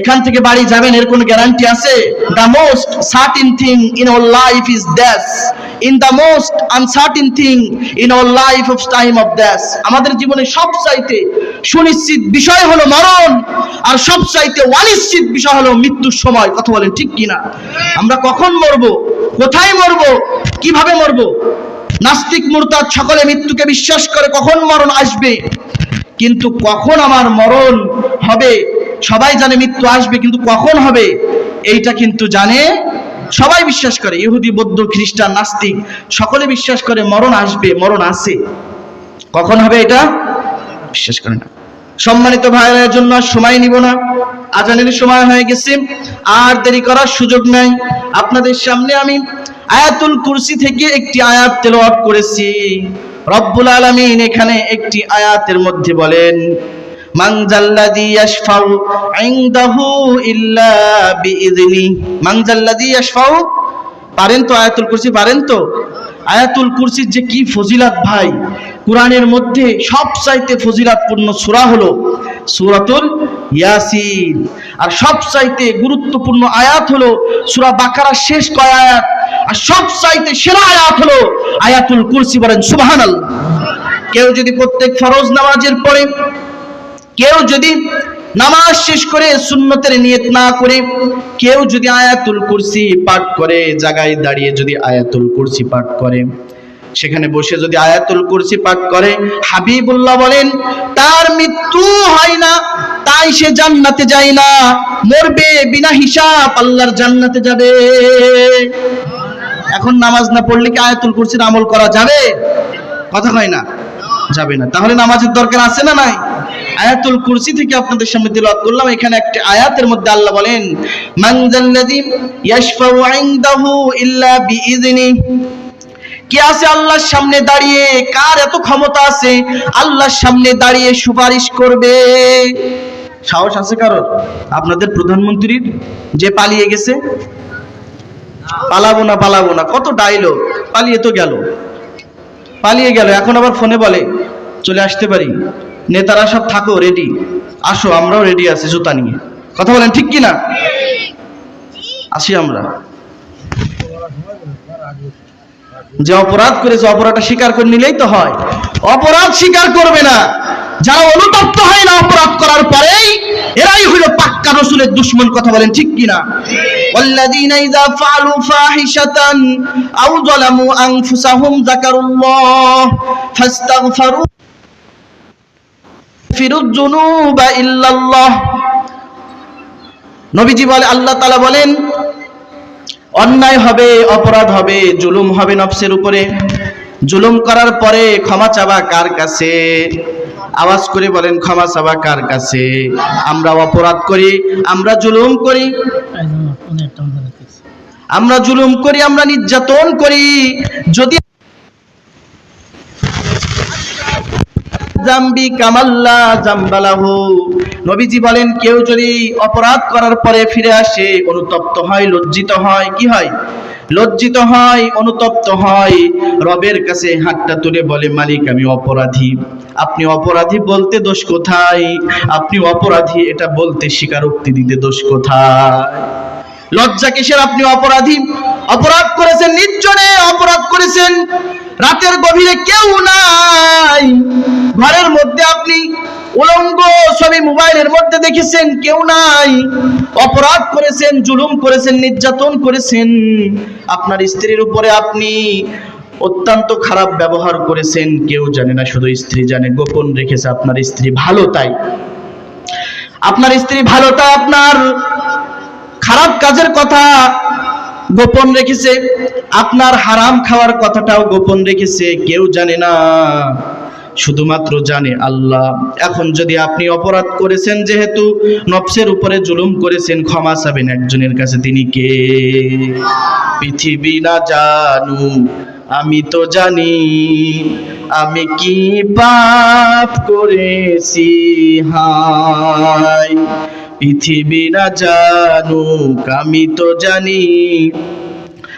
এখান থেকে বাড়ি যাবেন, এর কোনো গ্যারান্টি আছে? The most certain thing in our life is that's in the most uncertain thing in our life of time of that's আমাদের জীবনে সবচাইতে সুনিশ্চিত বিষয় হলো মরণ, আর সবচাইতে অনিশ্চিত বিষয় হলো মৃত্যুর সময়। কথা বলেন ঠিক কিনা? আমরা কখন মরবো? কোথায় মরবো? কীভাবে মরবো? নাস্তিক মুরতাদ সকলে মৃত্যুকে বিশ্বাস করে কখন মরণ আসবে? কিন্তু কখন আমার মরণ হবে? সবাই জানে মৃত্যু আসবে, কিন্তু কখন হবে? এইটা কিন্তু জানে, সবাই বিশ্বাস করে, ইহুদি, বৌদ্ধ, খ্রিস্টান, নাস্তিক, সকলে বিশ্বাস করে মরণ আসবে, মরণ আছে। কখন হবে এটা? বিশ্বাস করে না। সম্মানিত ভাইয়ের জন্য সময় নিব না, আজানের সময় হয়ে গেছে, আর দেরি করার সুযোগ নাই। আপনাদের সামনে আমি আয়াতুল কুরসি থেকে একটি আয়াত তেলাওয়াত করেছি। রব্বুল আলামিন এখানে একটি আয়াতের মধ্যে বলেন ইল্লা ইয়াশফাউ, পারেন তো আয়াতুল কুরসি, পারেন তো? আয়াতুল কুরসির যে কি ফজিলাত ভাই? কোরআনের মধ্যে সবচাইতে ফজিলাতপূর্ণ সূরা হলো সূরাতুল ইয়াসিন। আর সবচাইতে গুরুত্বপূর্ণ আয়াত হলো সূরা বাকারার শেষ কয় আয়াত? আর সবচাইতে সেরা আয়াত হলো আয়াতুল কুরসি বলেন সুবহানাল্লাহ। কেউ যদি প্রত্যেক ফরজ নামাজের পরে কেউ যদি নামাজ শেষ করে সুন্নতের নিয়ত না করে, কেউ যদি আয়াতুল কুরসি পাঠ করে, জায়গায় দাঁড়িয়ে যদি আয়াতুল কুরসি পাঠ করে, সেখানে বসে যদি আয়াতুল কুরসি পাঠ করে, হাবিবুল্লাহ বলেন, তার মৃত্যু হয় না, তাই সে জান্নাতে যায় না, মরবে বিনা হিসাব, আল্লাহর জান্নাতে যাবে। এখন নামাজ না পড়লে কি আয়াতুল কুরসির আমল করা যাবে? কথা হয় না, যাবে না। তাহলে নামাজের দরকার আছে না নাই? আয়াতুল কুরসি থেকে আপনাদের সামনে তেলাওয়াত করলাম। এখানে একটি আয়াতের মধ্যে আল্লাহ বলেন, মান জাল্লাযী ইয়াশফাউ ইনদাহু ইল্লা বিইذনি কে আছে আল্লাহর সামনে দাঁড়িয়ে? কার এত ক্ষমতা আছে? আল্লাহর সামনে দাঁড়িয়ে সুপারিশ করবে। সাহস আছে কারোর? আপনাদের প্রধানমন্ত্রীর যে পালিয়ে গেছে? পালাবো না পালাবো না। কত ডায়লগ পালিয়ে তো গেল। পালিয়ে গেল। এখন আবার ফোনে বলে, চলে আসতে পারি। নেতারা সব থাকো রেডি আসো আমরাও রেডি আছি জুতা নিয়ে কথা বলেন ঠিক কি না আসি আমরা যে অপরাধ করেছে অপরাধটা স্বীকার করে নিলেই তো হয় অপরাধ স্বীকার করবে না যারা অনুতপ্ত হয় না অপরাধ করার পরেই এরাই হইল পাক্কা রসুলের দুশ্মন কথা বলেন ঠিক কিনা والذين إذا فعلوا فاحشة أو ظلموا أنفسهم ذكروا الله فاستغفروا নবীজি বলে, আল্লাহ তাআলা বলেন, অন্যায় হবে, অপরাধ হবে, জুলুম হবে নফসের উপরে। জুলুম করার পরে ক্ষমা চাবা কার কাছে? আওয়াজ করে বলেন, ক্ষমা চাবা কার কাছে? আমরা অপরাধ করি, আমরা জুলুম করি। আমরা জুলুম করি, আমরা নির্যাতন করি। যদি জাম্বি কামাল্লা জাম্বালাহু। নবীজি বলেন, কেউ যদি অপরাধ করার পরে ফিরে আসে, অনুতপ্ত হয়, লজ্জিত হয়, কি হয়? লজ্জিত হয়, অনুতপ্ত হয়। রবের কাছে হাতটা তুলে বলে, মালিক, আমি অপরাধী। আপনি অপরাধী বলতে দোষ কোথায়? আপনি অপরাধী, এটা বলতে স্বীকারোক্তি দিতে দোষ কোথায়? লজ্জা কিসের আপনি অপরাধী? অপরাধ করেছেন নির্জনে, অপরাধ করেছেন রাতের গভীরে কেউ নাই। ঘরের মধ্যে আপনি উলঙ্গ ছবি মোবাইলের মধ্যে দেখেছেন, কেউ নাই। অপরাধ করেছেন, জুলুম করেছেন, নির্যাতন করেছেন। আপনার স্ত্রীর উপরে আপনি অত্যন্ত খারাপ ব্যবহার করেছেন, কেউ জানে না, শুধু স্ত্রী জানে, গোপন রেখেছে আপনার স্ত্রী ভালো তাই। আপনার স্ত্রী ভালো তাই, আপনার খারাপ কাজের কথা গোপন রেখেছে। আপনার হারাম খাওয়ার কথাটাও গোপন রেখেছে, কেউ জানে না। শুধুমাত্র জানে আল্লাহ। এখন যদি আপনি অপরাধ করেছেন, যেহেতু নফসের উপরে জুলুম করেছেন, ক্ষমা চাবেন একজনের কাছে, তিনি কে? পৃথিবী না জানু, আমি তো জানি, আমি কি পাপ করেছি, হাই। পৃথিবী না জানুক আমি তো জানি।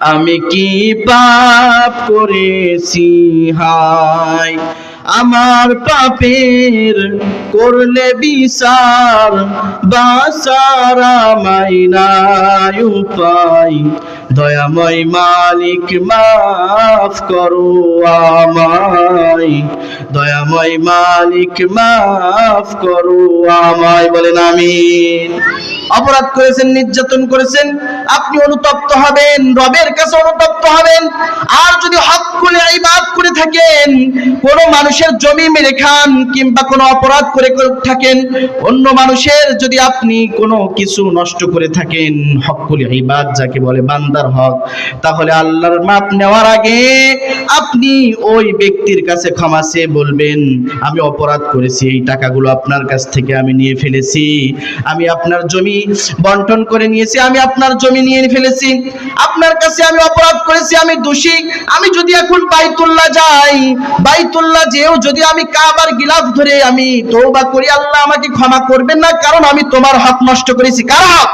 আমি কি পাপ করেছি? হাই আমার পাপের করলে বিচার বাসার মাইনায় উপায়। দয়াময় মালিক, মাফ করো আমায়। দয়াময় মালিক, মাফ করো আমায়। বলেন আমিন। অপরাধ করেছেন, নির্যাতন করেছেন, আপনি অনুতপ্ত হবেন, রবের কাছে অনুতপ্ত হবেন। আর যদি হক করে ইবাদ করে থাকেন, কোন মানুষের জমি মেরে খান, কিংবা কোনো অপরাধ করে করে থাকেন, অন্য মানুষের যদি আপনি কোনো কিছু নষ্ট করে থাকেন হকুল ইবাদ যাকে বলে বান্দার হক। তাহলে আল্লাহর মাপ নেওয়ার আগে আপনি ওই ব্যক্তির কাছে ক্ষমা চেয়ে বলবেন, আমি অপরাধ করেছি, এই টাকাগুলো আপনার কাছ থেকে আমি নিয়ে ফেলেছি, আমি আপনার জমি বন্টন করে নিয়েছি, আমি আপনার জমি নিয়ে ফেলেছি, আপনার কাছে আমি অপরাধ করেছি, আমি দোষী, আমি যদি এখন বাইতুল্লাহ যাই, বাইতুল্লাহ যেও যদি আমি কাবার গিলাফ ধরে আমি তওবা করি, আল্লাহ আমাকে ক্ষমা করবেন না, কারণ আমি তোমার হক নষ্ট করেছি। কার হক?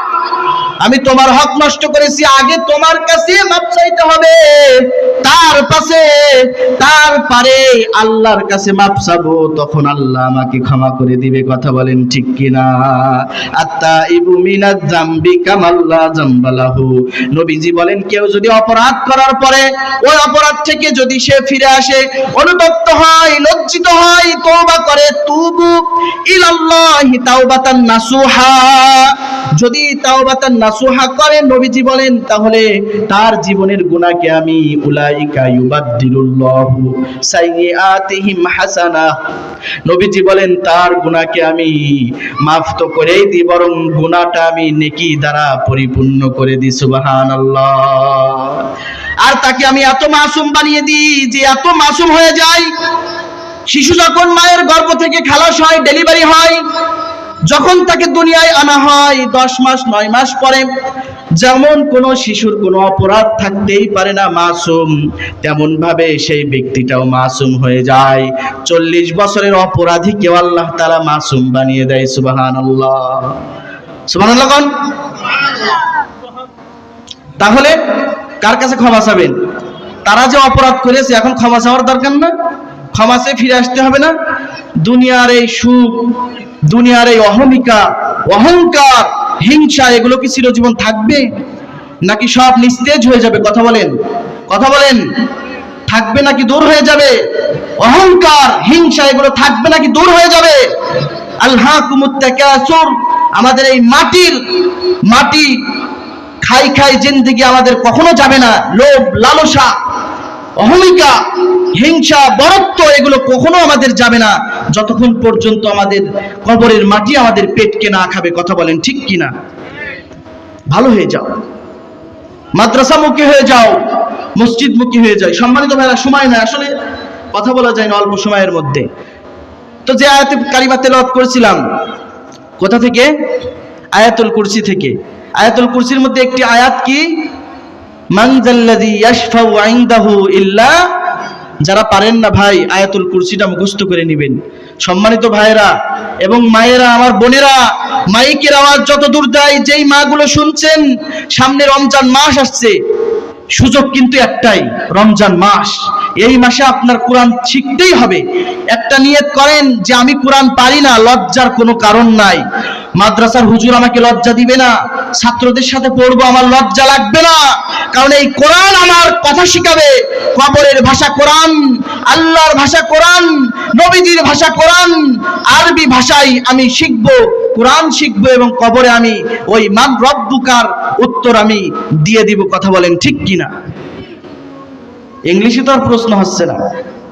আমি তোমার হক নষ্ট করেছি, আগে তোমার কাছে মাপ চাইতে হবে। তার পাশে, তার পারে আল্লাহর কাছে মাপ চাবো, তখন আল্লাহ আমাকে ক্ষমা করে দিবে, কথা বলেন ঠিক কিনা? আত্তা ইবু মিনাজ জাম্বি কামাল্লা জাম্বালাহু। নবীজি বলেন, কেউ যদি অপরাধ করার পরে, ওই অপরাধ থেকে যদি সে ফিরে আসে, অনুতপ্ত হয়, লজ্জিত হয়, তওবা করে তুবু ইলাল্লাহি তাওবাতান নাসুহা। যদি তাওবাতান নাসুহা করে, নবীজি বলেন, তাহলে তার জীবনের গুনাহকে আমি উলাইকা ইউবাদদিলুল্লাহু সাইয়্যাতিহিম হাসানা। নবীজি বলেন, তার গুনাহকে আমি মাফ তো করেই দিই, বরং গুনাহটা আমি নেকি দ্বারা পরিপূর্ণ করে দিই, সুবহানাল্লাহ। আর তাকে আমি এত মাসুম বানিয়ে দিই যে এত মাসুম হয়ে যায়। শিশু যখন মায়ের গর্ভ থেকে খালাস হয় ডেলিভারি হয়, যখন তাকে দুনিয়ায় আনা হয়, দশ মাস, নয় মাস পরে, যেমন কোন শিশুর কোনো অপরাধ থাকতেই পারে না মাসুম তেমন ভাবে সেই ব্যক্তিটাও মাসুম হয়ে যায়। চল্লিশ বছরের অপরাধীকেও আল্লাহ তারা মাসুম বানিয়ে দেয় সুবাহান আল্লাহ সুবাহান তাহলে কার কাছে ক্ষমা চাবেন? তারা যে অপরাধ করেছে, এখন ক্ষমা চাওয়ার দরকার না? ক্ষমা চেয়ে ফিরে আসতে হবে না। দুনিয়ার এই সুখ, দুনিয়ার এই অহমিকা, অহংকার, হিংসা, এগুলো কি চিরজীবন থাকবে? নাকি সব নিস্তেজ হয়ে যাবে? কথা বলেন কথা বলেন। থাকবে নাকি দূর হয়ে যাবে? অহংকার, হিংসা, এগুলো থাকবে নাকি দূর হয়ে যাবে? আল্লাহ কুমুত্তাকাসুর আমাদের এই মাটির মাটি খাই খাই জিন্দিগি আমাদের কখনো যাবে না। লোভ, লালসা অহমিকা হিংসা, বরত্ব এগুলো কখনো আমাদের যাবে না। যতক্ষণ পর্যন্ত আমাদের কবরের মাটি আমাদের পেটকে না খাবে, কথা বলেন ঠিক কিনা? ভালো হয়ে যাও। মাদ্রাসা মুখী হয়ে যাও মসজিদ মুখী হয়ে যায় সম্মানিত ভাইরা, সময় না আসলে কথা বলা যায় না অল্প সময়ের মধ্যে। তো যে আয়াতে কারিমা তেলাওয়াত করেছিলাম, কোথা থেকে? আয়াতুল কুরসি থেকে। আয়াতুল কুরসির মধ্যে একটি আয়াত কি? যারা পারেন না ভাই আয়াতুল কুরসিটা মুখস্থ করে নেবেন। সম্মানিত ভাইয়েরা এবং মায়েরা, আমার বোনেরা, মাইকের আওয়াজ যত দূর দেয় যেই মাগুলো শুনছেন, সামনে রমজান মাস আসছে। সুযোগ কিন্তু একটাই, রমজান মাস। এই মাসে আপনার কোরআন শিখতেই হবে। একটা নিয়ত করেন যে আমি কোরআন পারি না, লজ্জার কোনো কারণ নাই। মাদ্রাসার হুজুর আমাকে লজ্জা দিবে না, ছাত্রদের সাথে পড়ব আমার লজ্জা লাগবে না, কারণ এই কোরআন আমার কথা শিখাবে। কবরের ভাষা কোরআন, আল্লাহর ভাষা কোরআন, নবীজির ভাষা কোরআন, আরবি ভাষায় আমি শিখব, কোরআন শিখব এবং কবরে আমি ওই মান রব্বুকার উত্তর আমি দিয়ে দিব, কথা বলেন ঠিক কিনা? ইংলিশে তো আর প্রশ্ন হচ্ছে না।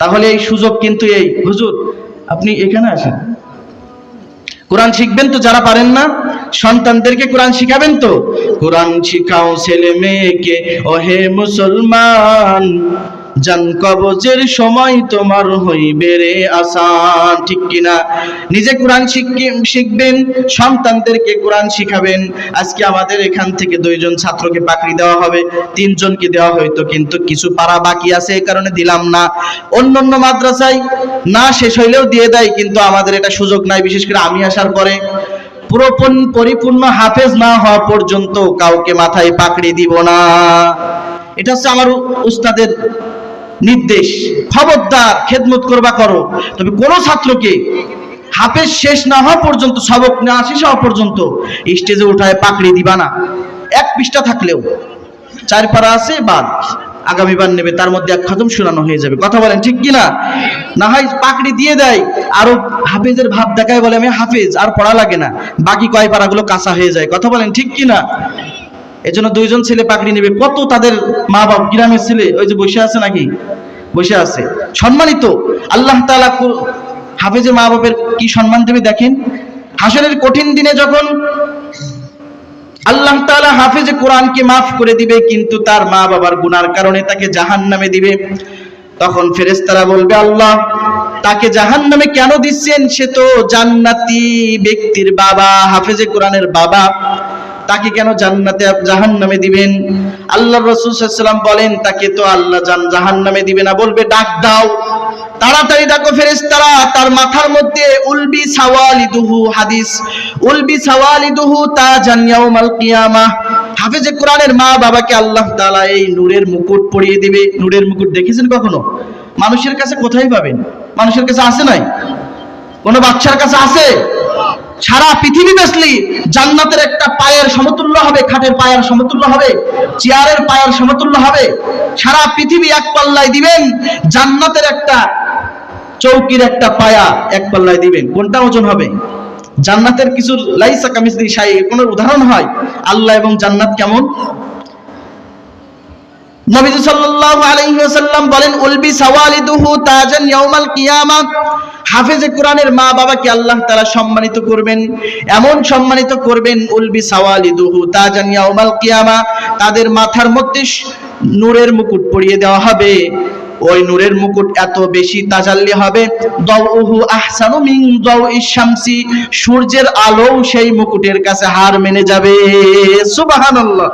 তাহলে এই সুযোগ কিন্তু এই, হুজুর, আপনি এখানে আসেন। কোরআন শিখবেন তো যারা পারেন না, সন্তানদেরকে কোরআন শিখাবেন তো। কোরআন শিখাও ছেলে মেয়েকে, ওহে মুসলমান। জান কবজের সময় তোমার হইবে রে আসান, ঠিক কিনা? নিজে কোরআন শিখি- শিখবেন, সন্তানদেরকে কোরআন শিখাবেন। আজকে আমাদের এখান থেকে দুইজন ছাত্রকে পাকড়ি দেওয়া হবে, তিনজনকে দেওয়া হয়তো কিন্তু কিছু পারা বাকি আছে, এই কারণে দিলাম না। অন্য অন্য মাদ্রাসায় না শেষ হইলেও দিয়ে দেয়, কিন্তু আমাদের এটা সুযোগ নাই, বিশেষ করে আমি আসার পরে। পুরো পন- পরিপূর্ণ হাফেজ না হওয়া পর্যন্ত কাউকে মাথায় পাকড়ি দিব না। এটা হচ্ছে আমার উস্তাদের নির্দেশ, খবরদার, খেদমত করবা করো। তবে কোন ছাত্রকে হাফেজ শেষ না হওয়া পর্যন্ত, সবক না শেষ হওয়া পর্যন্ত স্টেজে উঠায় পাকড়ি দিবা না। এক পৃষ্ঠা থাকলেও চার পারা আছে, বাদ। আগামীবার নেবে, তার মধ্যে এক খতম শোনানো হয়ে যাবে। কথা বলেন ঠিক কিনা? না হয় পাকড়ি দিয়ে দেয়, আরও হাফেজের ভাব দেখায় বলে, আমি হাফেজ, আর পড়া লাগে না। বাকি কয় পারাগুলো কাঁচা হয়ে যায়? কথা বলেন ঠিক কিনা? এজন্য দুইজন ছেলে পাকড়ি নেবে। কত তাদের মা বাপ গ্রামের ছেলে, ওই যে বসে আছে নাকি? বসে আছে। সম্মানিত, আল্লাহ তাআলা কো- হাফেজের মা বাপের কি সম্মান দেবে দেখেন? হাসরের কঠিন দিনে যখন আল্লাহ তাআলা হাফেজে কোরআনকে মাফ করে দিবে, কিন্তু তার মা বাবার গুনার কারণে তাকে জাহান্নামে দিবে, তখন ফেরেশতারা বলবে, আল্লাহ, তাকে জাহান্নামে কেন দিচ্ছেন? সে তো জান্নাতি ব্যক্তির বাবা, হাফেজে কোরআনের বাবা। তাকে কেন জান্নাতে, জাহান্নামে দিবেন? আল্লাহ রাসূল সাল্লাল্লাহু বলেন, তাকে তো আল্লাহ জান, জাহান্নামে দিবে না। বলবে, ডাক দাও। তাড়াতাড়ি ডাকো ফেরেশতারা। তার মাথার মধ্যে, উলবি সাওয়ালিদুহু হাদিস। উলবি সাওয়ালিদুহু তাজান ইয়াউমাল কিয়ামাহ হাফেজে কোরআনের মা বাবাকে আল্লাহ তাআলা এই নূরের মুকুট পরিয়ে দিবে। নূরের মুকুট দেখেছেন কখনো? মানুষের কাছে কোথায় পাবেন? মানুষের কাছে আছে নাই? কোনো বাচ্চার কাছে আছে? সারা পৃথিবী বেসলি জান্নাতের একটা পায়ের সমতুল্য হবে, খাটের পায়ের সমতুল্য হবে, চেয়ারের পায়ের সমতুল্য হবে। সারা পৃথিবী এক পাল্লায় দিবেন, জান্নাতের একটা চৌকির একটা পায়া এক পাল্লায় দিবেন। কোনটা ওজন হবে? জান্নাতের কিছু লাইসা কামিসলি শাই কোন উদাহরণ হয়? আল্লাহ এবং জান্নাত কেমন? সাল্লাল্লাহু আলাইহি ওয়াসাল্লাম বলেন, উলবি সাওয়ালিদুহু তাজান ইয়াউমাল মা বাবাকে আল্লাহ তাআলা সম্মানিত করবেন। এমন সম্মানিত করবেন, উলবি সাওয়ালিদুহু তাজান ইয়াউমাল তাদের মাথার মধ্যে নূরের মুকুট পরিয়ে দেওয়া হবে। ওই নূরের মুকুট এত বেশি তাজাল্লি হবে। দাউহু আহসানু মিন দাউইশ শামসি। সূর্যের আলো সেই মুকুটের কাছে হার মেনে যাবে। সুবহানাল্লাহ।